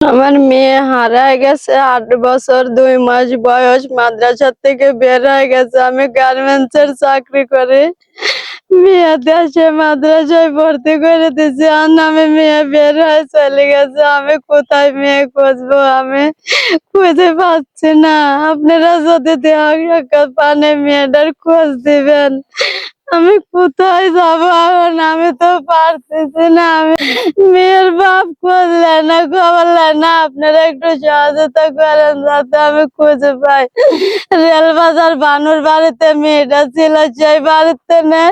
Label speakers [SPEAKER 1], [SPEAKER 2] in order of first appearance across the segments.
[SPEAKER 1] আমার মেয়ে হারায় গেছে, আট বছর, দুই মাস বয়স মাদ্রাসা থেকে বের হয়ে গেছে। আমি গার্মেন্টস এর চাকরি করি। মেয়ে দেশে মাদ্রাসায় ভর্তি করে দিয়েছি আর নামে মেয়ে বের হয়ে চলে গেছে। আমি কোথায় মেয়ে খুঁজবো? আমি খুঁজে পাচ্ছি না। আপনারা যদি সাক্ষাৎ পানে মেয়েটার খোঁজ দিবেন আমি কোথায় যাব? এখন আমি তো পারতেছি না। আমি মেয়ের বাপ খুঁজলে না খবর নেয় না? আপনারা একটু সহযোগিতা করেন যাতে আমি খুঁজে পাই। রেল বাজার বানুর বাড়িতে মেয়েটা ছিল, সেই বাড়িতে নে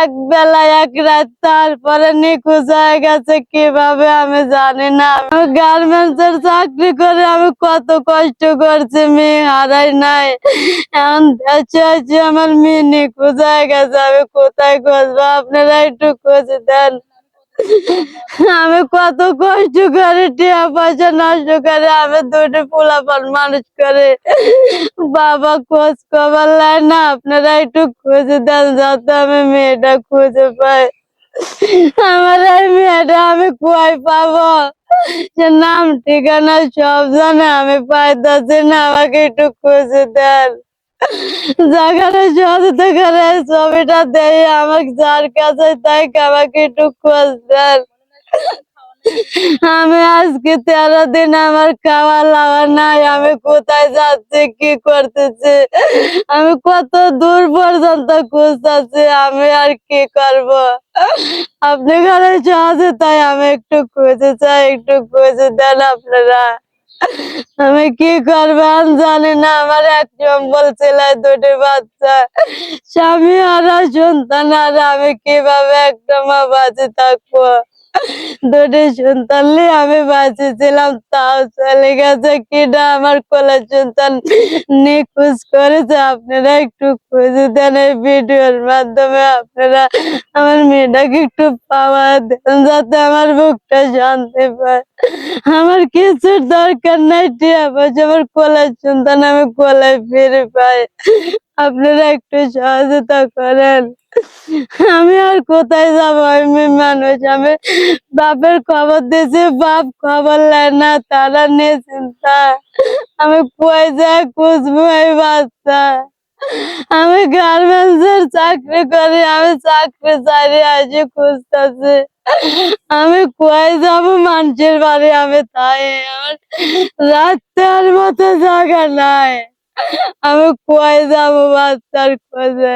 [SPEAKER 1] এক বেলা, এক রাত, তারপরে নিখোঁজ হয়ে গেছে। কীভাবে আমি জানি না। আমি গার্মেন্টস এর চাকরি করে আমি কত কষ্ট করছি, মেয়ে হারাই নাই। এখন আমার মেয়ে নিখোঁজ হয়ে গেছে। আমি কোথায় খুঁজবো? আপনারা একটু খুঁজে দেন। আমি কত কষ্ট করে টিয়া পয়সা নষ্ট করে আমি দুটো পোলাপান মানুষ করে। বাবা খোঁজ খবর নেয় না, আপনারা একটু খুঁজে দেন যাতে আমি মেয়েটা খুঁজে পাই। আমার এই মেয়েটা আমি কই পাবো? যে নাম ঠিকানা সব জানে, আমি পাইতেছি না, আমাকে একটু খুঁজে দেন। জায়গাটা সহজতে করে ছবিটা দেই আমাকে যার কাছে তাই আমাকে একটু খোঁজ দেন। আমি আজকে তেরো দিন আমার খাওয়া লাওয়া নাই, আমি কোথায় যাচ্ছি, কি করতেছি? আমি কত দূর পর্যন্ত খুঁজতেছি, আমি আর কি করব? আপনি ঘরে সহজে তাই আমি একটু খুঁজে চাই, একটু খুঁজে দেন আপনারা। আমি কি করব আমি জানি না। আমার এক সম্বল ছেলে দুটি বাচ্চা। স্বামী আর সন্তান, আর আমি কীভাবে একটা মা বাঁচে থাকব? দুটি সন্তান নিয়ে আমি বাঁচেছিলাম তাও চলে গেছে কিনা আমার কোলে সন্তান নিখোঁজ করেছে। আপনারা একটু খুঁজে দেন এই ভিডিওর মাধ্যমে। আপনারা আমার মেয়েটাকে একটু পাওয়া দেন, যাতে আমার বুকটা শান্তি পায়। আমার কিছুর দরকার নাই টিয়া পয়সা আমার কোলের সন্তান আমি কোলে ফিরে পাই। আপনারা একটু সহযোগিতা করেন। আমি আর কোথায় যাব? আমি মানুষ, আমি বাপের খবর দিয়েছি, বাপ খবর নেয় না, তারা নিয়ে চিন্তা। আমি কই যায় খুঁজবো এই বাচ্চা? আমি গার্মেন্টস এর চাকরি করি, আমি চাকরি চারি আসি খুঁজতেছি। আমি কোয়ায় যাব? মানুষের বাড়ি আমি তাই আমার রাস্তার মতো জায়গা নাই। আমি কোয়ায় যাব? বাচ্চার খোঁজে।